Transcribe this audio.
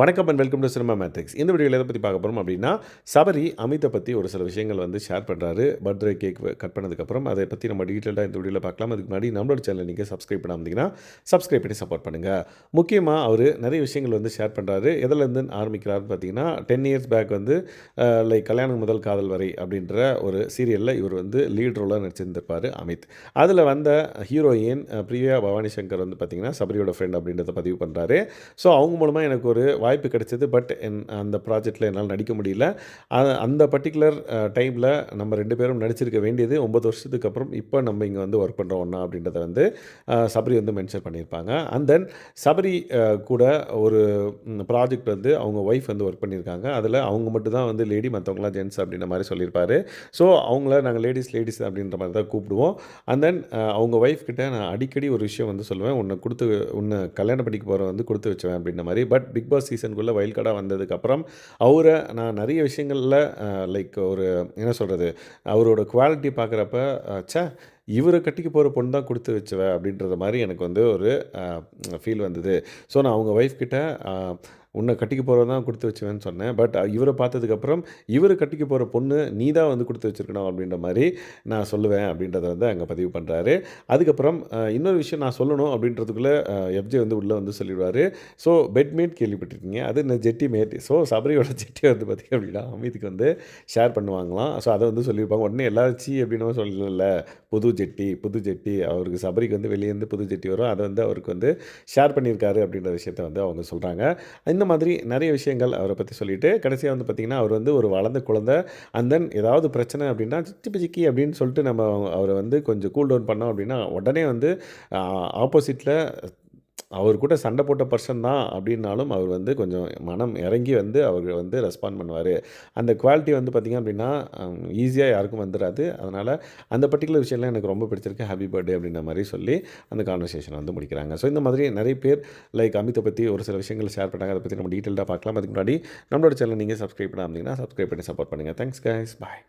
வணக்கம் and welcome to cinema matrix இந்த வீடியோவில் எதை பற்றி பார்க்க போகிறோம் அப்படின்னா சபரி அமித்தை பற்றி ஒரு சில விஷயங்கள் வந்து ஷேர் பண்ணுறாரு பர்த்டே கேக் கட் பண்ணதுக்கப்புறம் அதை பற்றி நம்ம டீட்டெயிலாக இந்த வீடியோவில் பார்க்கலாம். அதுக்கு முன்னாடி நம்மளோட சேனல் நீங்கள் சப்ஸ்கிரைப் பண்ணாமதிங்கன்னா சப்ஸ்கிரைப் பண்ணி சப்போர்ட் பண்ணுங்கள் முக்கியமாக அவர் நிறைய விஷயங்கள் வந்து ஷேர் பண்ணுறாரு எதிலேருந்து ஆரம்பிக்கிறாருன்னு பார்த்தீங்கன்னா டென் இயர்ஸ் பேக் வந்து லைக் கல்யாணம் முதல் காதல் வரை அப்படின்ற ஒரு சீரியலில் இவர் வந்து லீட் ரோலாக நடிச்சிருந்திருப்பார் அமித். அதில் வந்த ஹீரோயின் பிரியா பவானி சங்கர் வந்து பார்த்தீங்கன்னா சபரியோட ஃப்ரெண்ட் அப்படின்றத பதிவு பண்ணுறாரு ஸோ அவங்க மூலமாக எனக்கு ஒரு வாய்ப்பு கிடைச்சது பட் என் அந்த ப்ராஜெக்டில் என்னால் நடிக்க முடியல. அந்த பர்டிகுலர் டைமில் நம்ம ரெண்டு பேரும் நடிச்சிருக்க வேண்டியது ஒம்பது வருஷத்துக்கு அப்புறம் இப்போ நம்ம இங்கே வந்து ஒர்க் பண்ணுறோம் ஒன்றா அப்படின்றத வந்து சபரி வந்து மென்ஷன் பண்ணியிருப்பாங்க. அண்ட் தென் சபரி கூட ஒரு ப்ராஜெக்ட் வந்து அவங்க ஒய்ஃப் வந்து ஒர்க் பண்ணியிருக்காங்க. அதில் அவங்க மட்டும் தான் வந்து லேடி மற்றவங்களாம் ஜென்ஸ் அப்படின்ற மாதிரி சொல்லியிருப்பாரு. ஸோ அவங்கள நாங்கள் லேடிஸ் லேடிஸ் அப்படின்ற மாதிரி தான் கூப்பிடுவோம். அண்ட் தென் அவங்க ஒய்ஃப் கிட்ட நான் அடிக்கடி ஒரு விஷயம் வந்து சொல்லுவேன். உன்னை கொடுத்து உன்னை கல்யாணம் பண்ணிக்க போகிற வந்து கொடுத்து வச்சுவேன் அப்படின்ற மாதிரி. பட் பிக் பாஸ் சீசனுக்குள்ளே வைல்ட் கார்டாக வந்ததுக்கப்புறம் அவரை நான் நிறைய விஷயங்களில் லைக் ஒரு என்ன சொல்கிறது அவரோட குவாலிட்டி பார்க்குறப்ப ச்சே இவரை கட்டிக்க போகிற பொண்ணு தான் கொடுத்து வச்சுவேன் அப்படின்றத மாதிரி எனக்கு வந்து ஒரு ஃபீல் வந்தது. ஸோ நான் அவங்க ஒய்ஃப் கிட்ட உன்னை கட்டிக்க போகிறது தான் கொடுத்து வச்சுவேன்னு சொன்னேன். பட் இவரை பார்த்ததுக்கப்புறம் இவரை கட்டிக்க போகிற பொண்ணு நீ தான் வந்து கொடுத்து வச்சிருக்கணும் அப்படின்ற மாதிரி நான் சொல்லுவேன் அப்படின்றத வந்து அங்கே பதிவு பண்ணுறாரு அதுக்கப்புறம் இன்னொரு விஷயம் நான் சொல்லணும் அப்படின்றதுக்குள்ளே எஃப்ஜே வந்து உள்ளே வந்து சொல்லிடுவார். ஸோ பெட்மேட் கேள்விப்பட்டிருக்கீங்க. அது இந்த ஜெட்டி மேட் ஸோ சபரியோட ஜெட்டி வந்து பார்த்திங்க அப்படின்னா அமித்துக்கு வந்து ஷேர் பண்ணுவாங்களாம். ஸோ அதை வந்து சொல்லியிருப்பாங்க. உடனே எல்லாச்சி அப்படின்னு சொல்லல புது ஜெட்டி புது ஜெட்டி அவருக்கு சபரிக்கு வந்து வெளியேருந்து புது ஜெட்டி வரும். அதை வந்து அவருக்கு வந்து ஷேர் பண்ணியிருக்காரு அப்படின்ற விஷயத்த வந்து அவங்க சொல்கிறாங்க இந்த மாதிரி நிறைய விஷயங்கள் அவரை பற்றி சொல்லிவிட்டு கடைசியாக வந்து பார்த்திங்கன்னா அவர் வந்து ஒரு வளர்ந்த குழந்தை. அண்ட் தென் ஏதாவது பிரச்சனை அப்படின்னா சிச்சி பிச்சிக்கி அப்படின்னு சொல்லிட்டு நம்ம அவரை வந்து கொஞ்சம் கூல் டவுன் பண்ணோம் அப்படின்னா உடனே வந்து ஆப்போசிட்டில் அவர் கூட சண்டை போட்ட பர்சன் தான் அப்படின்னாலும் அவர் வந்து கொஞ்சம் மனம் இறங்கி வந்து அவர் வந்து ரெஸ்பாண்ட் பண்ணுவார். அந்த குவாலிட்டி வந்து பார்த்திங்க அப்படின்னா ஈஸியாக யாருக்கும் வந்துடாது அதனால் அந்த பர்டிகுலர் விஷயம்லாம் எனக்கு ரொம்ப பிடிச்சிருக்கு. ஹாப்பி பர்த்டே அப்படின்ற மாதிரி சொல்லி அந்த கான்வர்சேஷன் வந்து முடிக்கிறாங்க. ஸோ இந்த மாதிரி நிறைய பேர் லைக் அமித்தை பற்றி ஒரு சில விஷயங்கள் ஷேர் பண்ணாங்க. அதை பற்றி நம்ம டீட்டெயிலாக பார்க்கலாம். அதுக்கு முன்னாடி நம்மளோட சேனல் நீங்கள் சப்ஸ்கிரைப் பண்ணாமல் இருந்தீங்கன்னா சப்ஸ்கிரைப் பண்ணி சப்போர்ட் பண்ணுங்கள் தேங்க்ஸ் கைஸ் பாய்